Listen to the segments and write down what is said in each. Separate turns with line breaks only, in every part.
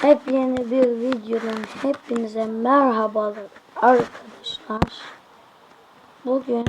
Hep yeni bir videodan hepinize merhabalar arkadaşlar. Bugün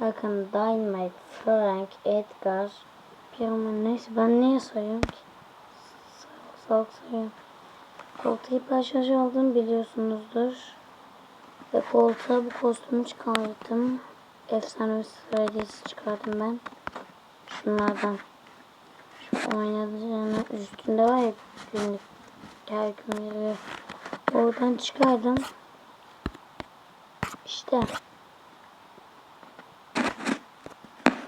bakın Dynamite, Frank, Edgar, Pyramid neyse ben niye sayıyorum ki? Sağlık sayıyorum. Koltuğu parçacı olduğunu biliyorsunuzdur. Ve koltuğa bu kostümü çıkardım. Efsane hediyesi çıkardım ben. Şunlardan. Şu oynadığının üstünde var ya günlük her. Oradan çıkardım. İşte.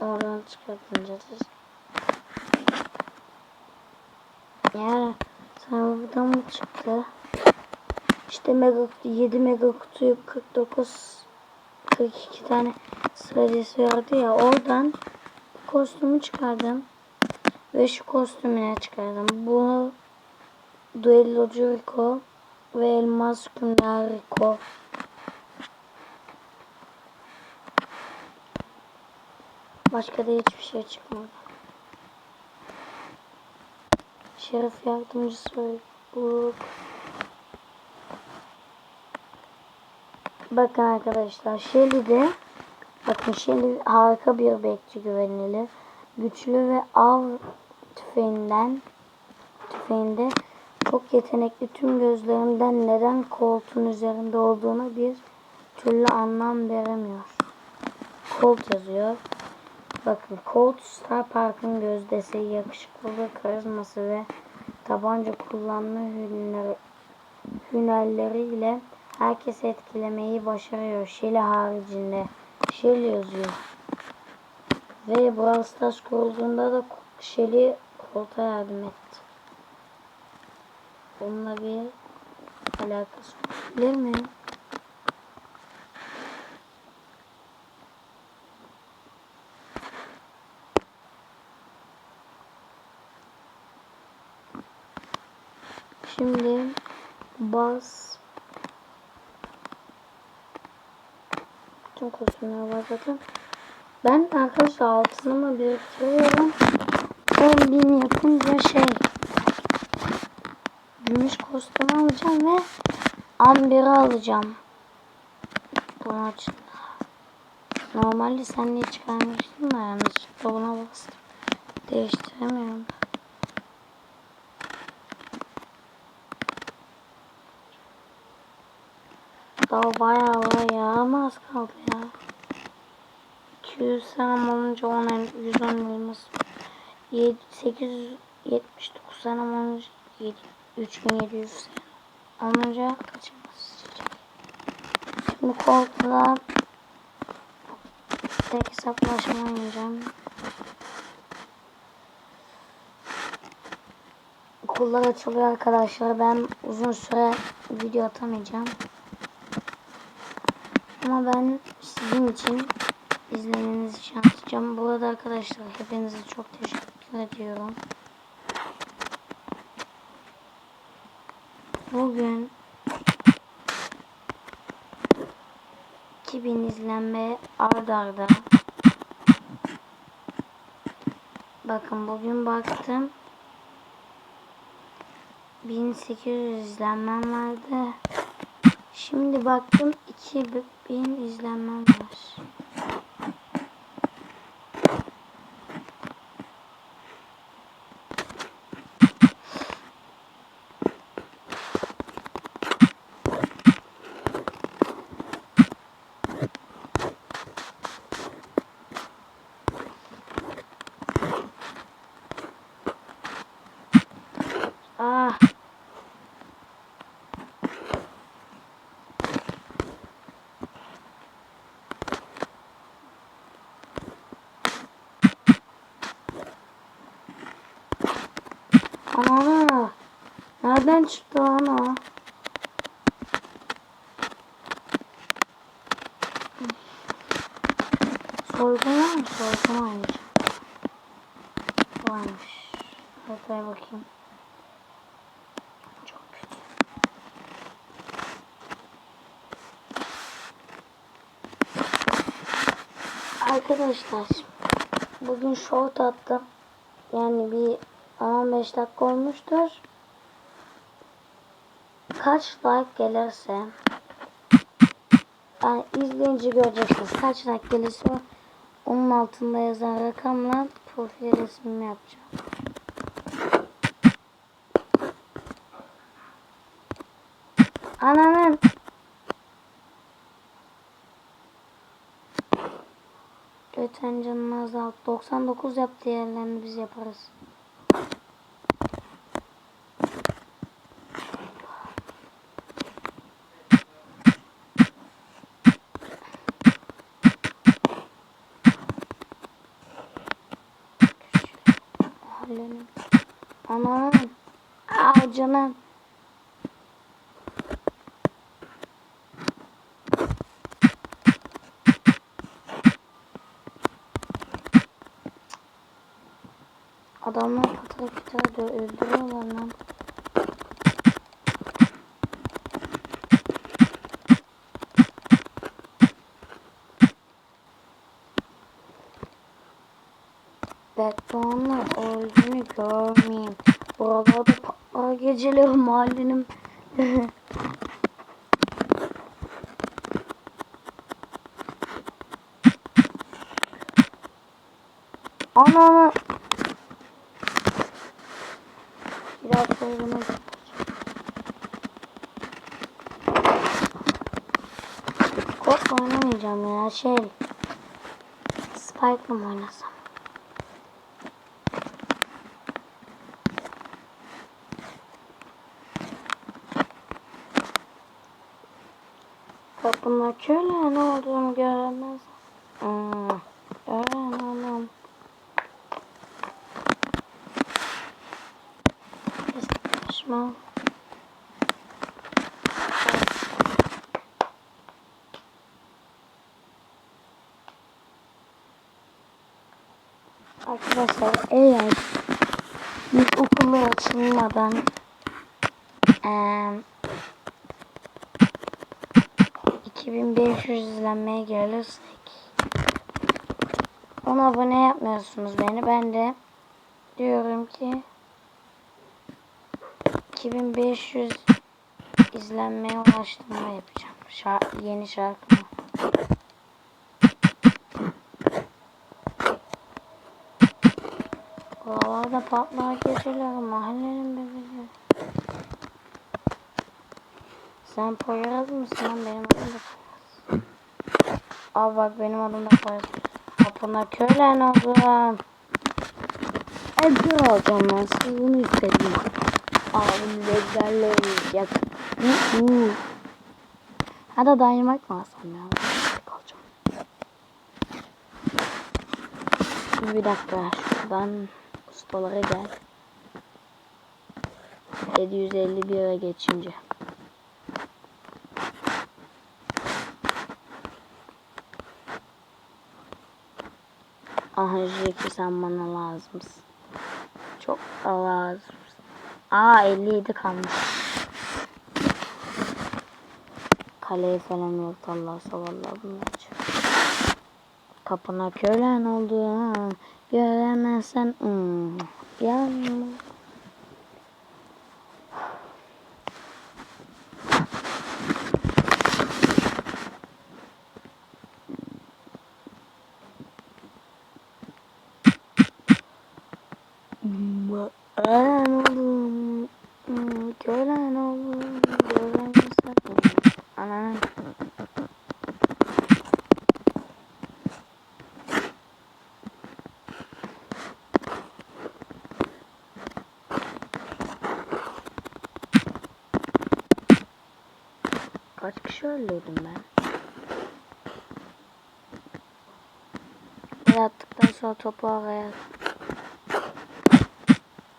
Oradan çıkartınca da yani sana buradan mı çıktı? İşte mega 7 mega kutuyu 49 42 tane sıracısı vardı ya oradan kostümü çıkardım. Ve şu kostümüne çıkardım. Bu Duellocu Rico ve Elmas Kümler Rico. Başka da hiçbir şey çıkmadı. Şerif yardımcısı bu. Bakın arkadaşlar Shelly de bakın Shelly harika bir bekçi güvenilir. Güçlü ve av tüfeğinden tüfeğinde çok yetenekli tüm gözlerimden neden koltuğun üzerinde olduğuna bir türlü anlam veremiyor. Colt yazıyor. Bakın Colt Star Park'ın gözdesi, yakışıklılığı, karizması ve tabanca kullanma hünerleri, hünerleriyle herkesi etkilemeyi başarıyor. Shelly haricinde. Shelly yazıyor. Ve Brawl Stars kurulduğunda da Shelly Colt'a yardım etti. Bununla bir alakası olabilir mi? Şimdi bas Tüm kostümler var zaten. Ben arkadaşlar altınımı biriktiriyorum. 10 bin yapınca şey gümüş kostüm alacağım ve amberi alacağım. Bunun için. Normalde sen niye çıkarmıştın da yanlışlıkla buna bastım. Değiştiremiyorum. Daha bayağı var ya ama az kaldı ya. 200 senem olunca 10 el, 110 elmas. 7, 879 senem olunca 7, 3700 senem olunca kaç elmas çıkacak? Şimdi koltuğa tek hesaplaşma oynayacağım. Okullar açılıyor arkadaşlar. Ben uzun süre video atamayacağım. Ama ben sizin için izlemenizi şanslayacağım. Bu arada arkadaşlar hepinize çok teşekkür ediyorum. Bugün 2000 izlenme ard arda. Bakın bugün baktım. 1800 izlenmem vardı. Şimdi baktım 2000 izlenmem var. Ah. Ana. Nereden çıktı ana? Soygun var mı? Soygun varmış. Varmış. Haritaya bakayım. Çok kötü. Arkadaşlar bugün short attım. Yani bir 15 dakika olmuştur. Kaç like gelirse yani izleyince göreceksiniz. Kaç like gelirse onun altında yazan rakamla profil resmimi yapacağım. Ananın Lütfen canını azalt. 99 yap diğerlerini biz yaparız. Mahallenin. Aman. Aa canım. Adamlar patara kütara da öldürüyorlar lan. Batman'la öldüğünü görmeyeyim. Buralarda patlar geceleri mahallenin. ana ana. Biraz soygunu Kod oynamayacağım ya şey. Spike'la mı oynasam? Köle ne olduğunu göremez. Hmm. Oğlum. Saçma. Arkadaşlar eğer biz okullar açılmadan eee 2500 izlenmeye gelirsek 10 abone yapmıyorsunuz beni. Ben de diyorum ki 2500 izlenmeye ulaştığımda yapacağım. Şar yeni şarkımı. Buralarda patlar geceler mahallenin bebeği. Sen Poyraz mısın lan benim adım da Poyraz. Aa bak benim adım da Poyraz. Kapına kölen oğlum. Edgar alacağım ben siz bunu istedim. Abim. Hı hı. Hadi Dynamite mı alsam ya? Şimdi bir dakika şuradan ustalara gel. 751'e geçince. Aha Jackie sen bana lazımsın. Çok da lazımsın. Aa 57 kalmış. Kaleye falan yok Allah vallahi bunlar. Kapına kölen oldu. Göremezsen hmm. Yanma. Gören oğlum, hmm, gören oğlum, göremezsen Ananın. Kaç öldürdüm ben? Gol attıktan sonra topu havaya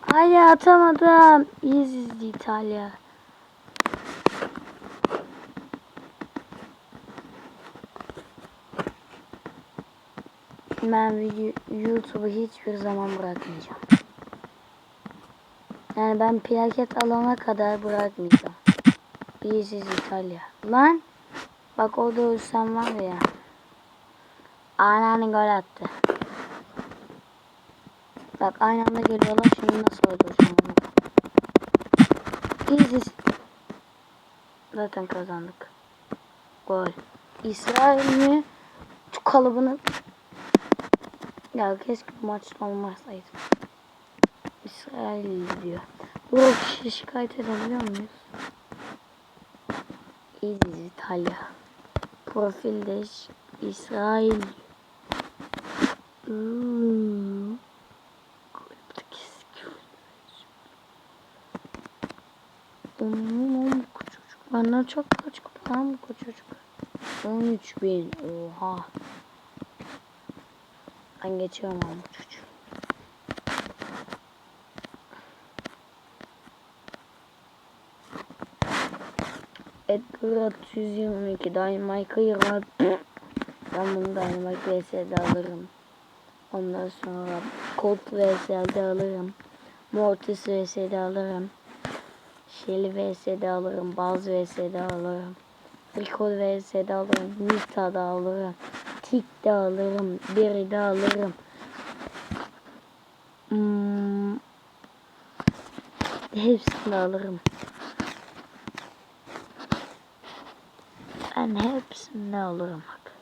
Hayır atamadım. İyiyiz İtalya. Ben video YouTube'u hiçbir zaman bırakmayacağım. Yani ben plaket alana kadar bırakmayacağım. İyiyiz İtalya. Lan bak orada ölsem var ya. Anneanne gol attı. Bak aynı anda geliyorlar. Şimdi nasıl öldüreceğim onu? Easy. Zaten kazandık. Gol. İsrail mi? Şu kalıbını ya keşke bu maçta olmasaydı. İsrail diyor. Bu kişi şikayet edebiliyor muyuz? İziz İtalya. Profilde İs- İsrail. Hmm. Bu çocuk. Çok kaç lan bu çocuk. 13 bin. Oha. Ben geçiyorum ama Edgar 122 Dynamite Yırat. Ben bunu Dynamite VS'de alırım. Ondan sonra Colt VS'de alırım. Mortis VS'de alırım. Shelly VS'de alırım. Buzz VS'de alırım. Rico VS'de alırım. Nita da alırım. Tik de alırım. Biri de alırım. Hmm. Hepsini alırım. Ben hepsini alırım bak.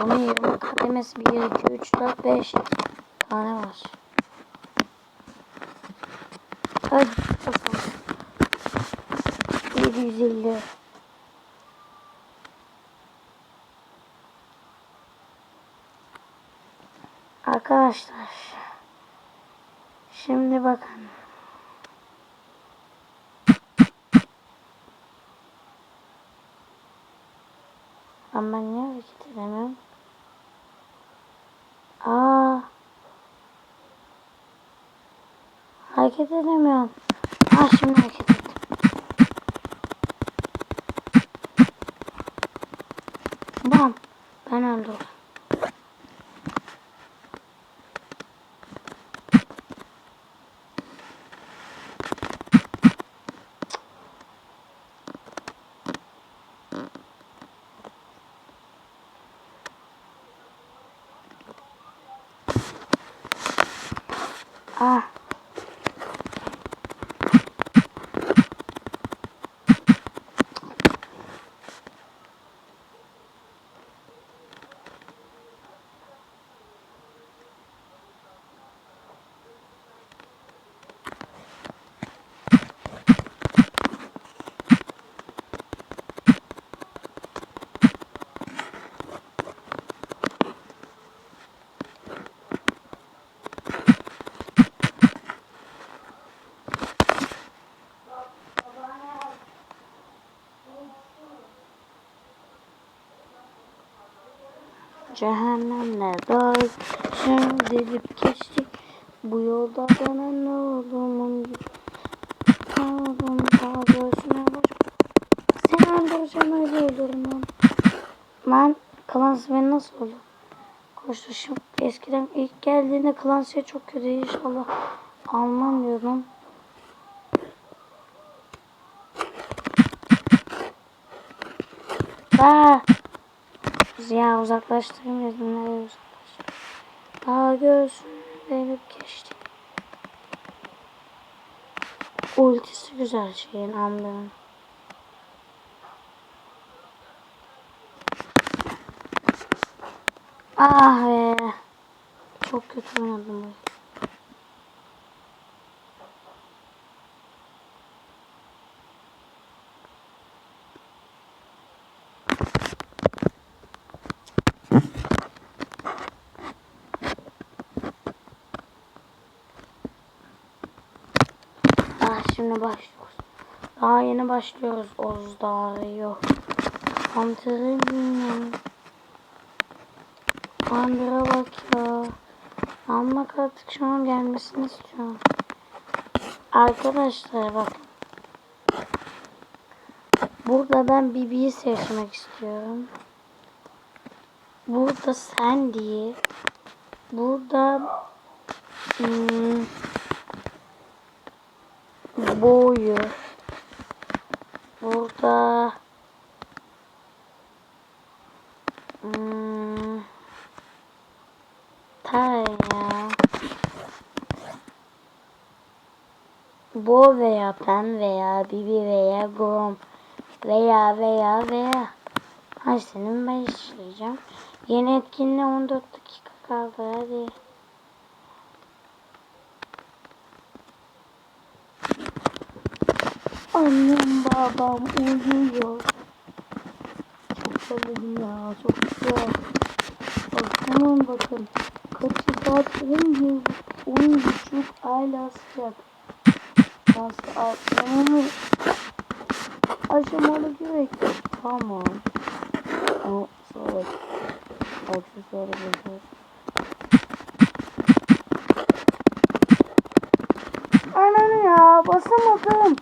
Ama 20 kademesi 1, 2, 3, 4, 5 tane var. Hadi bakalım. 750. Arkadaşlar. Şimdi bakın. Ama ben niye hareket edemiyorum? Aa. Hareket edemiyorum. Ha şimdi hareket ettim. Bam. Ben öldüm. Cehennemle dağ şimdi delip geçtik. Bu yolda dönen ne olduğumun Kaldım daha göğsüne boş. Seni öldüreceğim öyle ölürüm lan. Lan Clancy beni nasıl oldu? Koştu şimdi eskiden ilk geldiğinde Clancy'ye çok kötü inşallah almam diyordum. Aa! Ya uzaklaştırmayalım nereye uzaklaştır. Daha göğsüne delip geçti. Ultisi güzel şeyin Amber'ın. Ah be. Çok kötü oynadım bu. Ah şimdi başlıyoruz. Daha yeni başlıyoruz Dağı yok. Antrenman. Andra bak ya. Almak artık şu an gelmesini istiyorum. Arkadaşlar bak. Burada ben Bibi'yi seçmek istiyorum. Burada Sandy'yi. Burada hmm, boyu burada. Hmm, tereyağı bo veya pen veya bibi veya grom veya veya veya. Her senin başlayacağım. Yeni etkinliğe 14 dakika kaldı hadi. Annem babam uyuyor. Çok sevindim ya çok güzel. Bakın bakın. Kaçı saat 10 10 buçuk hala sıcak. Nasıl atlamamı aşamalı gerek. Tamam. Ama sonra aksesuarı bozar. Ananı ya basamadım.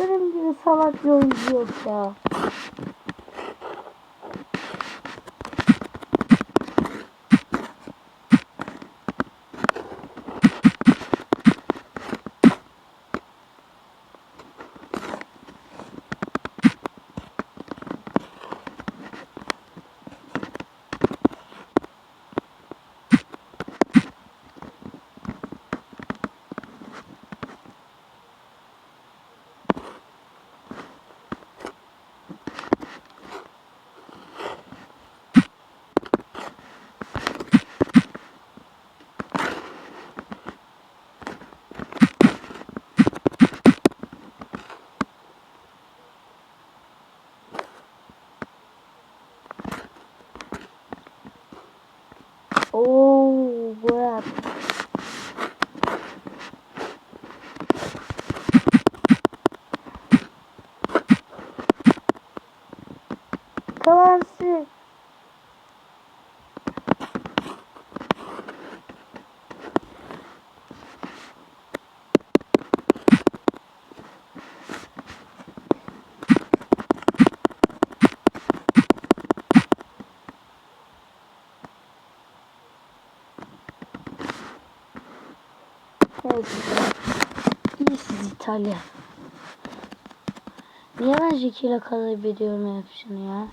Diyorum gibi salak bir yok ya. Oo, bu yap. Kalansı. Neyse. İyisiniz İtalya. Niye ben Jackie ile kaybediyorum hep şunu ya?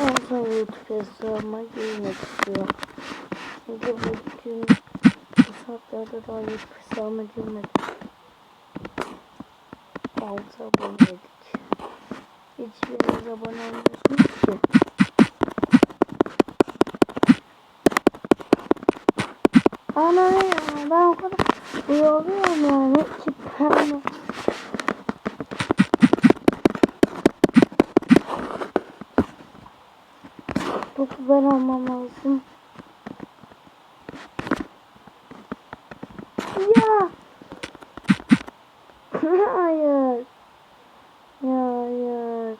Ben sonra YouTube hesabıma girmek istiyorum. Çünkü bugün bu saatlerde daha YouTube hesabıma girmedim. 6 aboneydik. Hiçbiriniz abone olmuyorsunuz ki. Ana ya ben o kadar uyuyorum yani ki ben Topu ben almam lazım. Ya. Hayır. Ya hayır.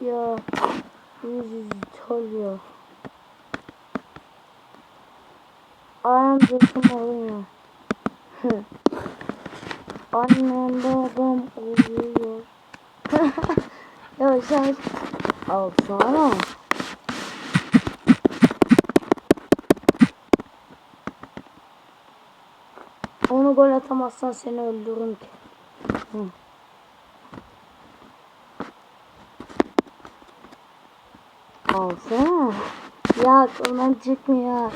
Ya. İtalya. Ayağım dostum oluyor. Annem babam uyuyor. ya sen alsana. Onu gol atamazsan seni öldürürüm ki. Hı. Alsana. Ya ondan çıkmıyor.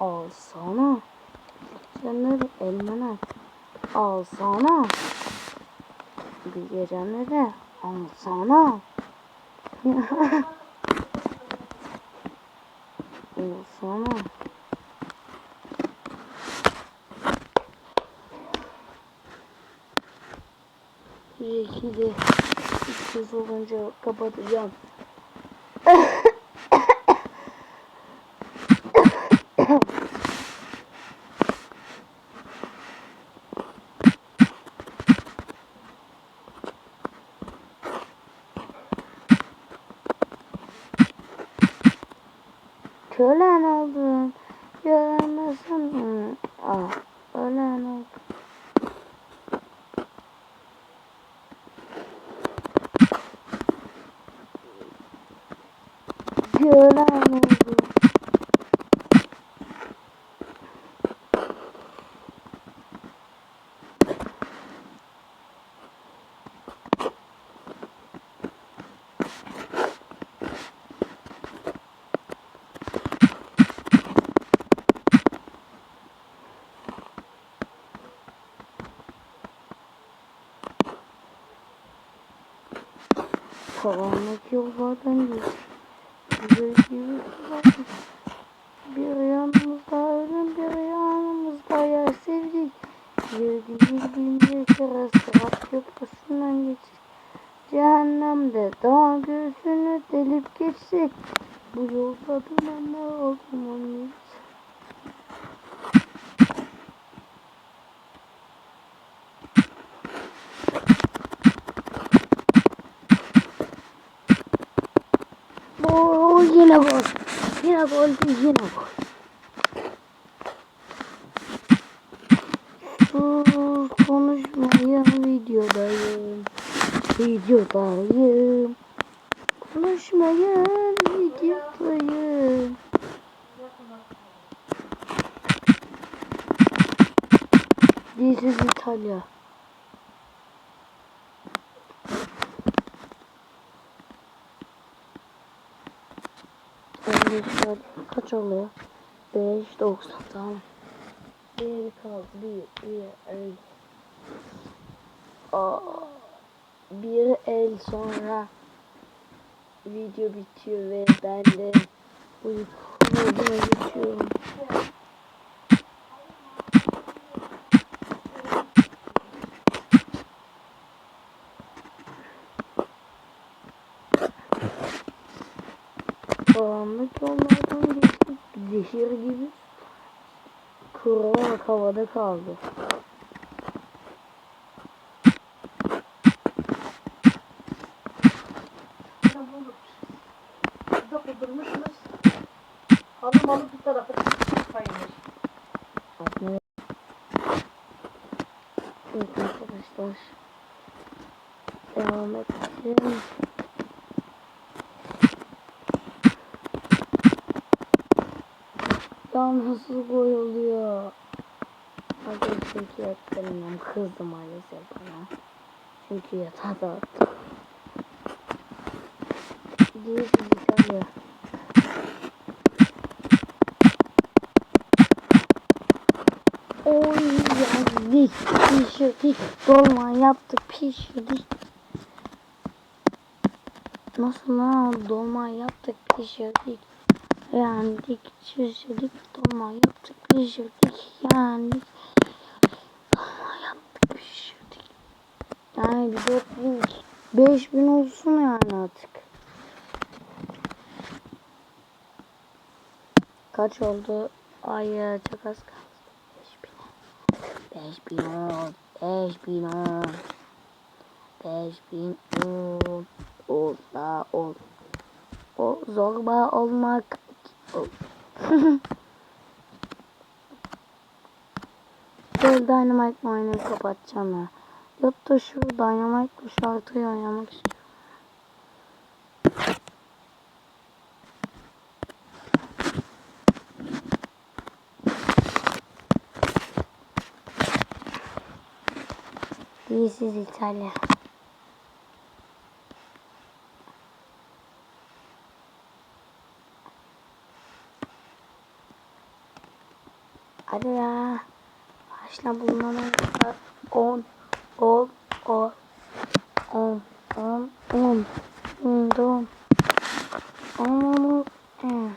Alsana. Canları elmana. Alsana. Bir gecemde de alsana. alsana. Belki de kız olunca kapatacağım. Kölen oldum. Göremezsin. Ah, ölen oldum. Kölen oldum. Karanlık yollardan geçtik. Güzel gibi. Bir yanımızda ölüm, bir yanımızda yer sevdik. Bir değil bin bir kere sırat köprüsünden geçtik. Cehennemde dağ göğsünü delip geçtik. Bu yolda dönenler o zaman biz. Oo, yine gol. Yine gol, yine gol. Sus konuşmayın videodayım. Videodayım. Konuşmayın videodayım. This is Italia. Şöyle kaç oluyor? 5, 90 tamam. Bir kaldı. Bir, bir el. Aa, bir el sonra video bitiyor ve ben de uyku moduna geçiyorum. Karanlık yollardan geçtik. Zehir gibi. Kurarak havada kaldı.
Burada kudurmuşsunuz. Halı malı bu tarafa kaymış.
Aslında Evet arkadaşlar. Devam edelim. Ya nasıl gol oluyor? Arkadaşlar çünkü yettirmiyorum. Kızdı maalesef bana. Çünkü yatağa da attım. Değilsiz İtalya. Oy yazdık, pişirdik, dolma yaptık, pişirdik. Nasıl lan dolma yaptık, pişirdik. Yendik, pişirdik, dolma yaptık, pişirdik, yendik. Dolma yaptık, pişirdik. Yani bir 4000, 5000 olsun yani artık. Kaç oldu? Ay çok az kaldı. 5000 on, 5000 on, 5000 on, ol da ol. O zorba olmak. Böyle Dynamite mi oynayıp kapatacağım ya. Yok da şu Dynamite bu şarkıyı oynamak istiyorum. This is İtalya. Hadi ya. Başla bulmam. 10 10 10 10 10 10 10 10 10 10 10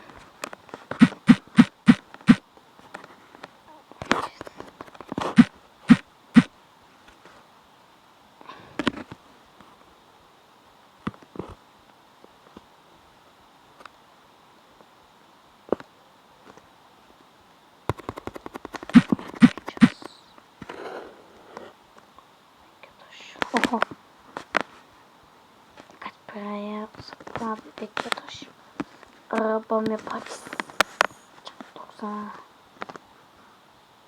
Buraya sıkma bekle taş. Arabam yaparız. 90.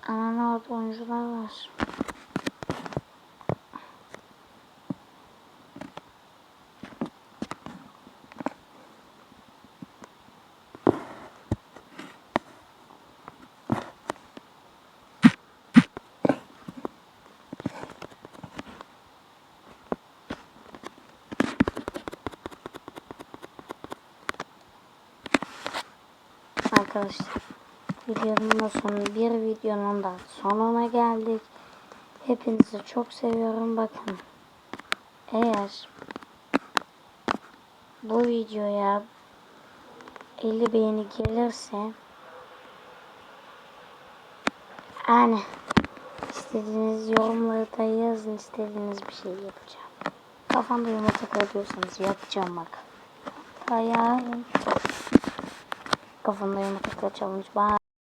Ana ne oldu oyuncular var. Arkadaşlar videonun da sonu bir videonun da sonuna geldik. Hepinizi çok seviyorum bakın. Eğer bu videoya 50 beğeni gelirse yani istediğiniz yorumları da yazın istediğiniz bir şey yapacağım. Kafamda yumurta kırıyorsanız yapacağım bak. Yarın kafamda yumurta kır challenge. Bye.